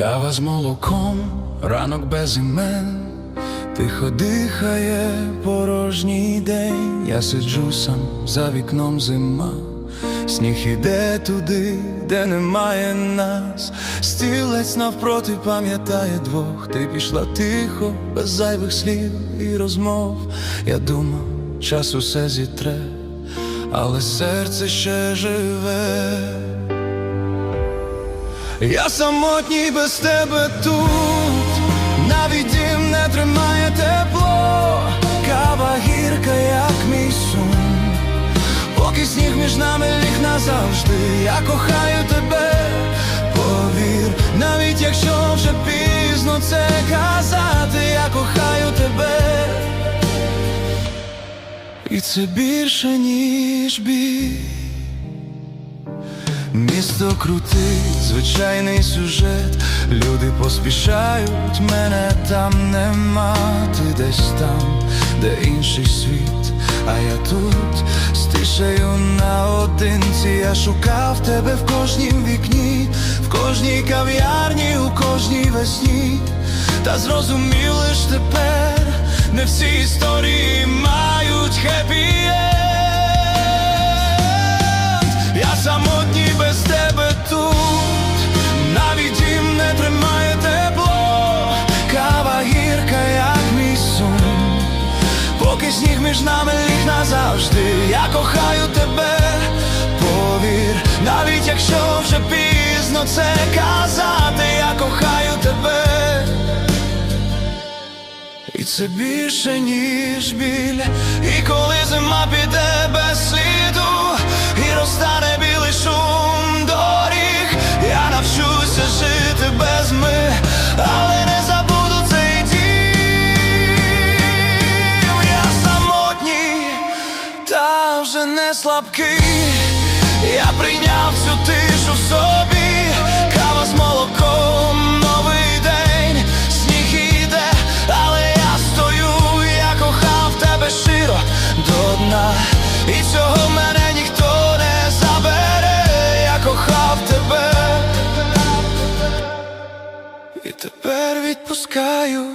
Кава з молоком, ранок без імен, тихо дихає порожній день. Я сиджу сам за вікном зима, сніг іде туди, де немає нас. Стілець навпроти пам'ятає двох. Ти пішла тихо, без зайвих слів і розмов. Я думав, час усе зітре, але серце ще живе. Я самотній без тебе тут, навіть дім не тримає тепло, кава гірка, як мій сум, поки сніг між нами ліг назавжди, я кохаю тебе, повір, навіть якщо вже пізно це казати, я кохаю тебе, і це більше, ніж біль. Місто крутить, звичайний сюжет, люди поспішають, мене там нема, ти десь там, де інший світ, а я тут стишею наодинці, я шукав тебе в кожнім вікні, в кожній кав'ярні, у кожній весні, та зрозумів лиш тепер, не всі історії мають хеппі поки сніг між нами ліг назавжди, я кохаю тебе, повір, навіть якщо вже пізно це казати, я кохаю тебе. І це більше, ніж біль, і коли зима піде без слабкий. Я прийняв цю тишу в собі, кава з молоком, новий день, сніг іде, але я стою, я кохав тебе щиро до дна, і цього мене ніхто не забере, я кохав тебе, і тепер відпускаю.